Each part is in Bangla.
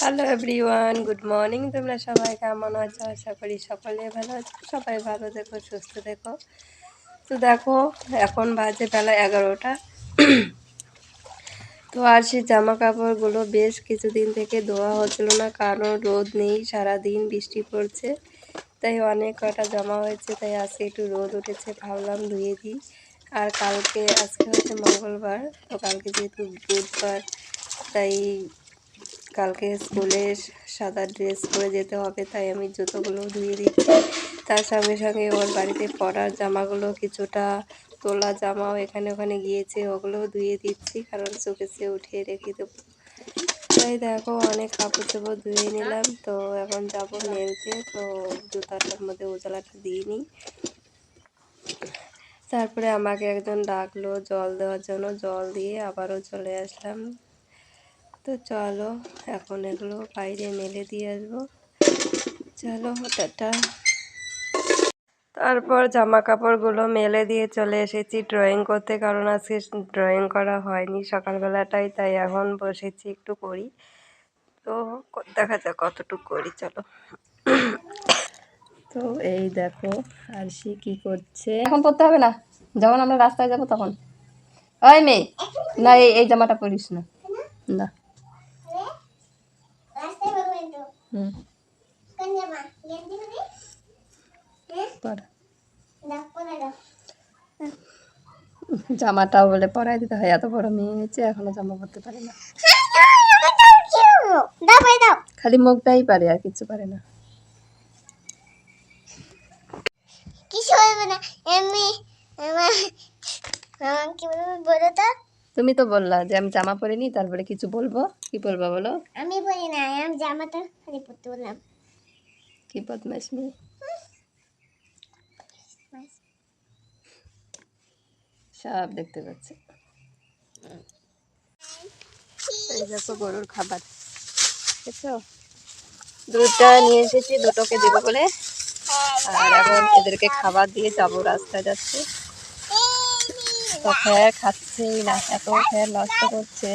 হ্যালো এভরিওয়ান গুড মর্নিং তোমরা সবাই কেমন আছো? আশা করি সকলে ভালো আছো। সবাই ভালো দেখো সুস্থ দেখো তো দেখো, এখন বাজে বেলা এগারোটা। তো আর সেই জামা কাপড়গুলো বেশ কিছুদিন থেকে ধোয়া হচ্ছিল না, কারণ রোদ নেই সারা দিন বৃষ্টি পড়ছে। তাই অনেক কটা জমা হয়েছে, তাই আজকে একটু রোদ উঠেছে, ভাবলাম ধুয়ে দিই। আর কালকে, আজকে হচ্ছে মঙ্গলবার, তো কালকে যেহেতু বুধবার, তাই কালকে স্কুলে সাদা ড্রেস পরে যেতে হবে, তাই আমি জুতোগুলো ধুয়ে দিচ্ছি। তার সঙ্গে সঙ্গে ওর বাড়িতে পরার জামাগুলো কিছুটা তোলা জামাও এখানে ওখানে গিয়েছে, ওগুলোও ধুয়ে দিচ্ছি, কারণ চোখেছে উঠিয়ে রেখে দেবো। তাই দেখো, অনেক কাপড় চোপড় ধুয়ে নিলাম, তো এখন যাব মেলতে তো জুতাটার মধ্যে উজালাটা দিইনি তারপরে আমাকে একজন ডাকলো জল দেওয়ার জন্য, জল দিয়ে আবারও চলে আসলাম। তো চলো, এখন এগুলো বাইরে মেলে দিয়ে আসব। চলো, টাটা। তারপর জামা কাপড়গুলো মেলে দিয়ে চলে এসেছি ড্রয়িং করতে, কারণ আজকে ড্রয়িং করা হয়নি সকালবেলাটাই, তাই এখন বসেছি একটু করি। তো দেখা যাক কতটুকু করি, চলো। তো এই দেখো আর সে কি করছে। এখন পড়তে হবে না? যখন আমরা রাস্তায় যাব তখন। ওই মেয়ে, না এই জামাটা পরিস না। না হুম পর জামাটাও বলে পরাই দিতে হয় এত বড় মেয়ে হয়েছে এখনও জামা পরতে পারে না। খালি মুখটাই পারে আর কিছু পারে না। কিছু হবে না এমনি আমার আমার কি বলব বলো তো? তুমি তো বললা যে আমি জামা পরিনি তারপরে কিছু বলব। কি বলব বলো? আমি বলি না আমি জামাটা খালি পরতে বললাম। কি বদমাস মেয়ে? সব দেখতে পাচ্ছে। এই দেখো গরুর খাবার। দেখছ? দুধটা নিয়ে এসেছি দুটোকে দেবো বলে। আর এখন এদেরকে খাবার দিয়ে যাব রাস্তায় যাচ্ছি। তো ফের খাচ্ছেই না এত ফের নষ্ট করছে।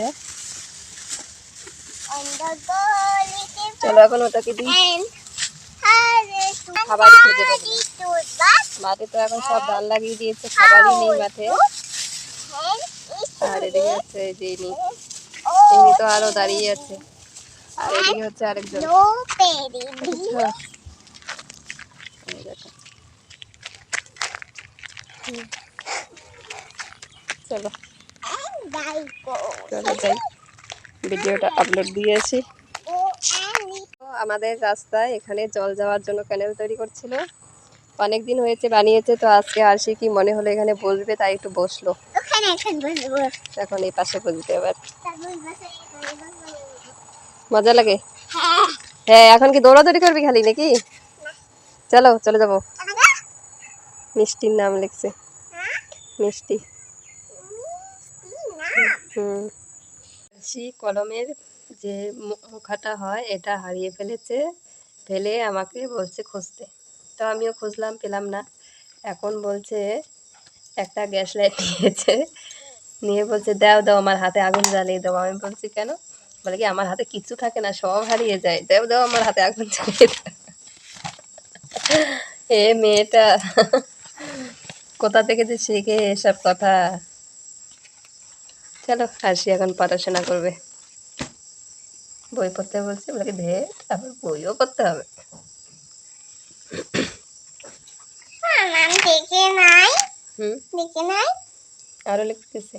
চলো এখন ওটাকে দিই। খাবারই খুঁজে মাঠে তো এখন সব ধান লাগিয়ে দিয়েছে, খাবারই নেই মাঠে। আর এদিকে হচ্ছে এই যে ইনি। ইনি তো আরও দাঁড়িয়ে আছে। আর এদিকে হচ্ছে আরেকজন? দেখো। চলো। চলো যাই। ভিডিওটা আপলোড দিয়েছি। তো আমাদের রাস্তায় এখানে জল যাওয়ার জন্য ক্যানেল তৈরি করছিল। অনেক দিন হয়েছে বানিয়েছে তো আজকে আর কি মনে হলো এখানে বসবে তাই একটু বসল। এখন এই পাশে বসবে বসে মজা লাগে? হ্যাঁ। হ্যাঁ এখন কি দৌড়াদৌড়ি করবি খালি নাকি? চলো চলে যাব। মিষ্টির নাম লিখছে। মিষ্টি। বলছি কলমের যে মুখাটা হয়, এটা হারিয়ে ফেলেছে, ফেলে আমাকে বলছে খুঁজতে। তো আমিও খুঁজলাম, পেলাম না। এখন বলছে, একটা গ্যাস লাইট নিয়েছে নিয়ে বলছে, দাও দাও, আমার হাতে আগুন জ্বালিয়ে দাও। আমি বলছি, কেন? বলে কি, আমার হাতে কিচ্ছু থাকে না, সব হারিয়ে যায়। দাও দাও, আমার হাতে আগুন জ্বালিয়ে দাও। এ মেয়েটা, কোথা থেকে যে শিখে এসব কথা? চলো হাসি এখন পড়াশোনা করবে? বই পড়তে বলছে বলে ধে তারপর বইও পড়তে হবে। আরও দেখে নাই। হুম? দেখে নাই। আরও লিখতেছে।